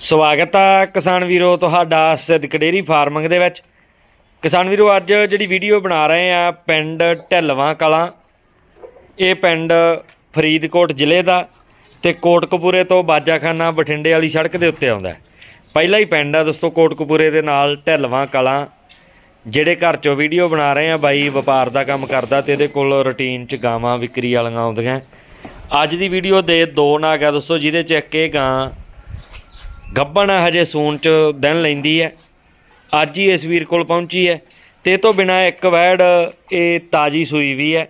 ਸਵਾਗਤ ਆ ਕਿਸਾਨ ਵੀਰੋ ਤੁਹਾਡਾ ਸਿੱਧਕ ਡੇਰੀ ਫਾਰਮਿੰਗ ਦੇ ਵਿੱਚ। ਕਿਸਾਨ ਵੀਰੋ, ਅੱਜ ਜਿਹੜੀ ਵੀਡੀਓ ਬਣਾ ਰਹੇ ਆ ਪਿੰਡ ਢਿੱਲਵਾਂ ਕਲਾਂ, ਇਹ ਪਿੰਡ ਫਰੀਦਕੋਟ ਜ਼ਿਲ੍ਹੇ ਦਾ ਤੇ ਕੋਟਕਪੂਰੇ ਤੋਂ ਬਾਜਾਖਾਨਾ ਬਠਿੰਡੇ ਵਾਲੀ ਸੜਕ ਦੇ ਉੱਤੇ ਆਉਂਦਾ ਪਹਿਲਾ ਹੀ ਪਿੰਡ ਆ ਦੋਸਤੋ, ਕੋਟਕਪੂਰੇ ਦੇ ਨਾਲ ਢਿੱਲਵਾਂ ਕਲਾਂ। ਜਿਹੜੇ ਘਰ ਚੋਂ ਵੀਡੀਓ ਬਣਾ ਰਹੇ ਆ, ਬਾਈ ਵਪਾਰ ਦਾ ਕੰਮ ਕਰਦਾ ਤੇ ਇਹਦੇ ਕੋਲ ਰੁਟੀਨ ਚ ਗਾਵਾਂ, ਵਿਕਰੀ ਵਾਲੀਆਂ ਆਉਂਦੀਆਂ। ਅੱਜ ਦੀ ਵੀਡੀਓ ਦੇ ਦੋ ਨਾਗ ਆ ਦੋਸਤੋ, ਜਿਹਦੇ ਚ ਇੱਕ ਇਹ ਗਾਂ ਗੱਬਣ ਆ, ਹਜੇ ਸੂਣ ਚ ਦਿਨ ਲੈਂਦੀ ਹੈ। ਅੱਜ ਹੀ ਇਸ ਵੀਰ ਕੋਲ ਪਹੁੰਚੀ ਹੈ। ਤੇ ਇਹ ਤੋਂ ਬਿਨਾ ਇੱਕ ਵੈੜ ਇਹ ਤਾਜੀ ਸੂਈ ਵੀ ਹੈ।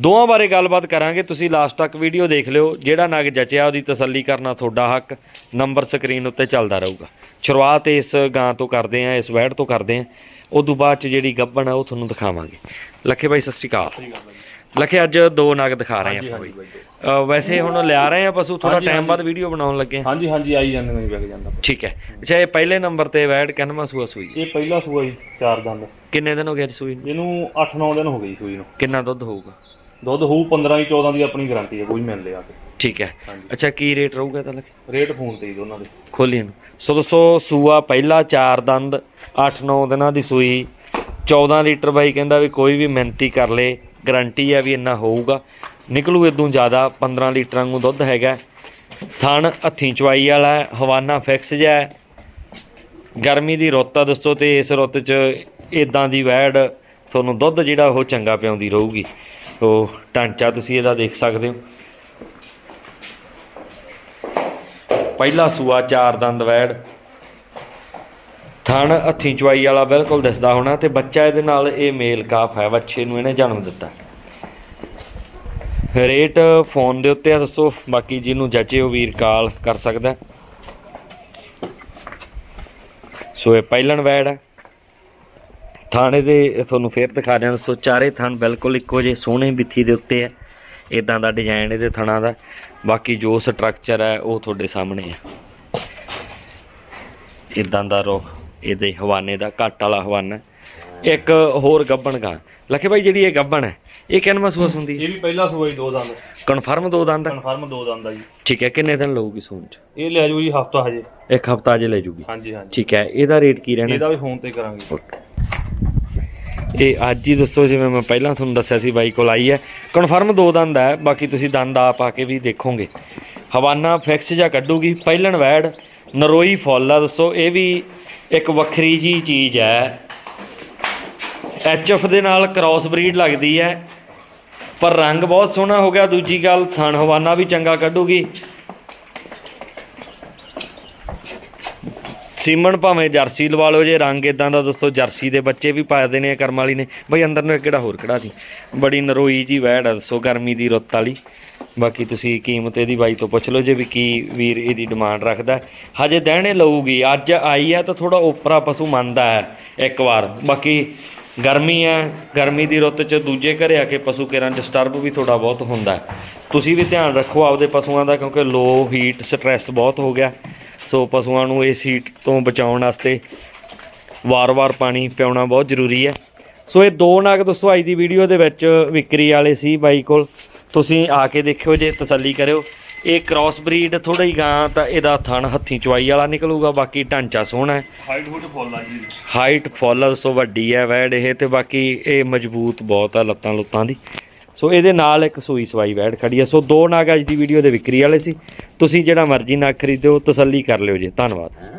ਦੋਵਾਂ ਬਾਰੇ ਗੱਲਬਾਤ ਕਰਾਂਗੇ। ਤੁਸੀਂ ਲਾਸਟ ਤੱਕ ਵੀਡੀਓ ਦੇਖ ਲਿਓ। ਜਿਹੜਾ ਨਗ ਜਚਿਆ ਉਹਦੀ ਤਸੱਲੀ ਕਰਨਾ ਤੁਹਾਡਾ ਹੱਕ। ਨੰਬਰ ਸਕਰੀਨ ਉੱਤੇ ਚੱਲਦਾ ਰਹੂਗਾ। ਸ਼ੁਰੂਆਤ ਇਸ ਗਾਂ ਤੋਂ ਕਰਦੇ ਆਂ ਇਸ ਵੈੜ ਤੋਂ ਕਰਦੇ ਆਂ ਉਦੋਂ ਬਾਅਦ ਚ ਜਿਹੜੀ ਗੱਬਣ ਆ ਉਹ ਤੁਹਾਨੂੰ ਦਿਖਾਵਾਂਗੇ। ਲੱਖੇ ਬਾਈ ਸਤਿ ਸ਼੍ਰੀ ਅਕਾਲ। ਲੱਖੇ ਅੱਜ ਦੋ ਨਗ ਦਿਖਾ ਰਹੇ ਆਪਾਂ ਬਾਈ ਅ, ਵੈਸੇ ਹੁਣ ਲਿਆ ਰਹੇ ਆ ਪਸ਼ੂ ਥੋੜਾ ਟਾਈਮ ਬਾਅਦ ਵੀਡੀਓ ਬਣਾਉਣ ਲੱਗੇ ਆਂ। ਹਾਂਜੀ ਹਾਂਜੀ ਆਈ ਜਾਂਦੇ ਨੇ ਵਿਕ ਜਾਂਦਾ। ਠੀਕ ਹੈ। ਅੱਛਾ ਇਹ ਪਹਿਲੇ ਨੰਬਰ ਤੇ ਵੈੜ ਕਿੰਨਵਾਂ ਸੂਆ ਸੂਈ? ਇਹ ਪਹਿਲਾ ਸੂਆ ਜੀ ਚਾਰ ਦੰਦ। ਕਿੰਨੇ ਦਿਨ ਹੋ ਗਏ ਅੱਜ ਸੂਈ ਨੂੰ? ਇਹਨੂੰ 8-9 ਦਿਨ ਹੋ ਗਏ ਜੀ ਸੂਈ ਨੂੰ। ਕਿੰਨਾ ਦੁੱਧ ਹੋਊਗਾ? ਦੁੱਧ ਹੋਊ 15 ਹੀ 14 ਦੀ ਆਪਣੀ ਗਾਰੰਟੀ ਹੈ ਕੋਈ ਮਿਲ ਲਿਆ ਕੇ। ਠੀਕ ਹੈ। ਅੱਛਾ ਕੀ ਰੇਟ ਰਹੂਗਾ ਤਾਂ ਲੱਗੇ? ਰੇਟ ਫੋਨ ਤੇ ਹੀ ਦੋਨਾਂ ਦੇ। ਖੋਲੀ ਇਹਨੂੰ। ਸੋ ਦੋਸਤੋ ਸੂਆ ਪਹਿਲਾ ਚਾਰ ਦੰਦ 8-9 ਦਿਨਾਂ ਦੀ ਸੂਈ। 14 ਲੀਟਰ ਬਾਈ ਕਹਿੰਦਾ ਵੀ ਕੋਈ ਵੀ ਮਿਹਨਤੀ ਕਰ ਲੇ। ਗਾਰੰਟੀ ਆ ਵੀ ਇੰਨਾ ਹੋਊਗਾ। ਨਿਕਲੂ ਇਦੋਂ ਜ਼ਿਆਦਾ 15 ਲੀਟਰਾਂ ਨੂੰ ਦੁੱਧ ਹੈਗਾ। ਥਣ ਹੱਥੀਂ ਚਵਾਈ ਵਾਲਾ ਹਵਾਨਾ ਫਿਕਸ ਜਿਹਾ ਗਰਮੀ ਦੀ ਰੁੱਤ ਆ ਦੋਸਤੋ ਤੇ ਇਸ ਰੁੱਤ 'ਚ ਇਦਾਂ ਦੀ ਵੈੜ, ਤੁਹਾਨੂੰ ਦੁੱਧ ਜਿਹੜਾ ਉਹ ਚੰਗਾ ਪਿਆਉਂਦੀ ਰਹੂਗੀ। ਉਹ ਢਾਂਚਾ ਤੁਸੀਂ ਇਹਦਾ ਦੇਖ ਸਕਦੇ ਹੋ। ਪਹਿਲਾ ਸੂਆ ਚਾਰ ਦੰਦ ਵੈੜ ਥਣ ਹੱਥੀ ਚਵਾਈ ਵਾਲਾ ਬਿਲਕੁਲ ਦਿਸਦਾ ਹੋਣਾ ਤੇ ਬੱਚਾ ਇਹਦੇ ਨਾਲ ਇਹ ਮੇਲ ਕਾਫ ਹੈ, ਬੱਚੇ ਨੂੰ ਇਹਨੇ ਜਨਮ ਦਿੱਤਾ। ਰੇਟ ਫੋਨ ਦੇ ਉੱਤੇ ਆ ਦੱਸੋ, ਬਾਕੀ ਜਿਹਨੂੰ ਜੱਚੇ ਉਹ ਵੀਰ ਕਾਲ ਕਰ ਸਕਦਾ। ਸੋ ਇਹ ਪਹਿਲਣ ਵੈੜ ਹੈ। ਥਾਣੇ ਦੇ ਤੁਹਾਨੂੰ ਫੇਰ ਦਿਖਾ ਦਿਆਂ, ਦੱਸੋ, ਚਾਰੇ ਥਣ ਬਿਲਕੁਲ ਇੱਕੋ ਜਿਹੇ ਸੋਹਣੇ ਬਿੱਥੀ ਦੇ ਉੱਤੇ ਹੈ। ਇਦਾਂ ਦਾ ਡਿਜ਼ਾਈਨ ਇਹਦੇ ਥਣਾ ਦਾ। ਬਾਕੀ ਜੋ ਸਟਰਕਚਰ ਹੈ, ਉਹ ਤੁਹਾਡੇ ਸਾਹਮਣੇ ਹੈ। ਇਦਾਂ ਦਾ ਰੁੱਖ ਇਹਦੇ ਹਵਾਨੇ ਦਾ ਘੱਟ ਵਾਲਾ ਹਵਾਨਾ। ਇੱਕ ਹੋਰ ਗੱਬਣ ਗਾ। ਲਖੇ ਭਾਈ ਜਿਹੜੀ ਇਹ ਗੱਬਣ ਹੈ ਇਹ ਕਿੰਨਾ ਮਹਿਸੂਸ ਹੁੰਦੀ ਹੈ? ਇਹ ਵੀ ਪਹਿਲਾ ਸੂਆ ਜੀ ਦੋ ਦੰਦ। ਕਨਫਰਮ ਦੋ ਦੰਦ ਹੈ? ਕਨਫਰਮ ਦੋ ਦੰਦ ਆ ਜੀ। ਠੀਕ ਹੈ ਕਿੰਨੇ ਦਿਨ ਲਊਗੀ ਸੂਣ ਚ? ਇਹ ਲੈ ਜਾਊ ਜੀ ਹਫਤਾ ਹਜੇ। ਇੱਕ ਹਫਤਾ ਅਜੇ ਲੈ ਜੂਗੀ। ਹਾਂਜੀ ਹਾਂਜੀ। ਠੀਕ ਹੈ ਇਹਦਾ ਰੇਟ ਕੀ ਰਹਿਣਾ? ਇਹਦਾ ਵੀ ਫੋਨ ਤੇ ਕਰਾਂਗੇ। ਇਹ ਅੱਜ ਹੀ ਦੱਸੋ ਜਿਵੇਂ ਮੈਂ ਪਹਿਲਾਂ ਤੁਹਾਨੂੰ ਦੱਸਿਆ ਸੀ ਬਾਈ ਕੋਲ ਆਈ ਹੈ। ਕਨਫਰਮ ਦੋ ਦੰਦ ਹੈ ਬਾਕੀ ਤੁਸੀਂ ਦੰਦ ਆਪ ਆ ਕੇ ਵੀ ਦੇਖੋਗੇ। ਹਵਾਨਾ ਫਿਕਸ ਜਾਂ ਕੱਢੂਗੀ ਪਹਿਲਣ ਵੈੜ ਨਰੋਈ ਫੁੱਲ ਆ ਦੱਸੋ ਇਹ ਵੀ ਇੱਕ ਵੱਖਰੀ ਜੀ ਚੀਜ਼ ਹੈ। ਐਚਐਫ ਦੇ ਨਾਲ ਕ੍ਰਾਸ ਬਰੀਡ ਲੱਗਦੀ ਹੈ। ਪਰ ਰੰਗ ਬਹੁਤ ਸੋਹਣਾ ਹੋ ਗਿਆ, ਦੂਜੀ ਗੱਲ ਥਣ ਹਵਾਨਾ ਵੀ ਚੰਗਾ ਕੱਢੂਗੀ। ਸੀਮਨ ਭਾਵੇਂ ਜਰਸੀ ਲਵਾ ਲਓ, ਜੇ ਰੰਗ ਇਦਾਂ ਦਾ ਦੱਸੋ, ਜਰਸੀ ਦੇ ਬੱਚੇ ਵੀ ਪਾਇਦੇ ਨੇ ਕਰਮ ਵਾਲੀ ਨੇ। ਬਈ ਅੰਦਰ ਨੂੰ ਇੱਕ ਕਿਹੜਾ ਹੋਰ ਕਿਹੜਾ ਸੀ? ਬੜੀ ਨਰੋਈ ਜੀ ਵੈੜ ਆ, ਦੱਸੋ, ਗਰਮੀ ਦੀ ਰੁੱਤ ਵਾਲੀ। ਬਾਕੀ ਤੁਸੀਂ ਕੀਮਤ ਇਹਦੀ ਬਾਈ ਤੋਂ ਪੁੱਛ ਲਓ ਜੇ ਵੀ ਕੀ ਵੀਰ ਇਹਦੀ ਡਿਮਾਂਡ ਰੱਖਦਾ। ਹਜੇ ਦਹਿਣੇ ਲਊਗੀ, ਅੱਜ ਆਈ ਹੈ ਤਾਂ ਥੋੜਾ ਓਪਰਾ ਪਸ਼ੂ ਮੰਨਦਾ ਹੈ, ਇੱਕ ਵਾਰ। ਬਾਕੀ ਗਰਮੀ ਹੈ ਗਰਮੀ ਦੀ ਰੁੱਤ 'ਚ ਦੂਜੇ ਘਰੇ ਆ ਕੇ ਪਸ਼ੂ ਕਿਰਾਂ ਡਿਸਟਰਬ ਵੀ ਥੋੜਾ ਬਹੁਤ ਹੁੰਦਾ ਹੈ। ਤੁਸੀਂ ਵੀ ਧਿਆਨ ਰੱਖੋ ਆਪਦੇ ਪਸ਼ੂਆਂ ਦਾ, ਕਿਉਂਕਿ ਲੋ ਹੀਟ ਸਟ੍ਰੈਸ ਬਹੁਤ ਹੋ ਗਿਆ। ਸੋ ਪਸ਼ੂਆਂ ਨੂੰ ਇਸ ਹੀਟ ਤੋਂ ਬਚਾਉਣ ਵਾਸਤੇ ਵਾਰ-ਵਾਰ ਪਾਣੀ ਪਿਆਉਣਾ ਬਹੁਤ ਜ਼ਰੂਰੀ ਹੈ। ਸੋ ਇਹ ਦੋ ਨਾਗ ਦੋਸਤੋ, ਅੱਜ ਦੀ ਵੀਡੀਓ ਦੇ ਵਿੱਚ ਵਿਕਰੀ ਵਾਲੇ ਸੀ ਬਾਈ ਕੋਲ। ਤੁਸੀਂ ਆ ਕੇ ਦੇਖਿਓ ਜੇ ਤਸੱਲੀ ਕਰਿਓ। ਇਹ ਕ੍ਰਾਸ ਬਰੀਡ ਥੋੜਾ ਹੀ ਗਾਂ ਤਾਂ ਇਹਦਾ ਥਣ ਹੱਥੀਂ ਚਵਾਈ ਵਾਲਾ ਨਿਕਲੂਗਾ ਬਾਕੀ ਢਾਂਚਾ ਸੋਹਣਾ ਹੈ। ਹਾਈਟ ਹੁੱਟ ਫੁੱਲ ਆ ਜੀ। ਹਾਈਟ ਫੁੱਲ ਸੋ ਵੱਡੀ ਹੈ ਵੈੜ ਇਹ ਤੇ ਬਾਕੀ ਇਹ ਮਜ਼ਬੂਤ ਬਹੁਤ ਆ ਲੱਤਾਂ ਲੁੱਤਾਂ ਦੀ। ਸੋ ਇਹਦੇ ਨਾਲ ਇੱਕ ਸੂਈ ਸਵਾਈ ਵੈੜ ਖੜੀ ਹੈ ਸੋ ਦੋ ਨਾਗ ਅੱਜ ਦੀ ਵੀਡੀਓ ਦੇ ਵਿਕਰੀ ਵਾਲੇ ਸੀ। ਤੁਸੀਂ ਜਿਹੜਾ ਮਰਜ਼ੀ ਨਾਗ ਖਰੀਦਿਓ ਤਸੱਲੀ ਕਰ ਲਿਓ ਜੀ। ਧੰਨਵਾਦ।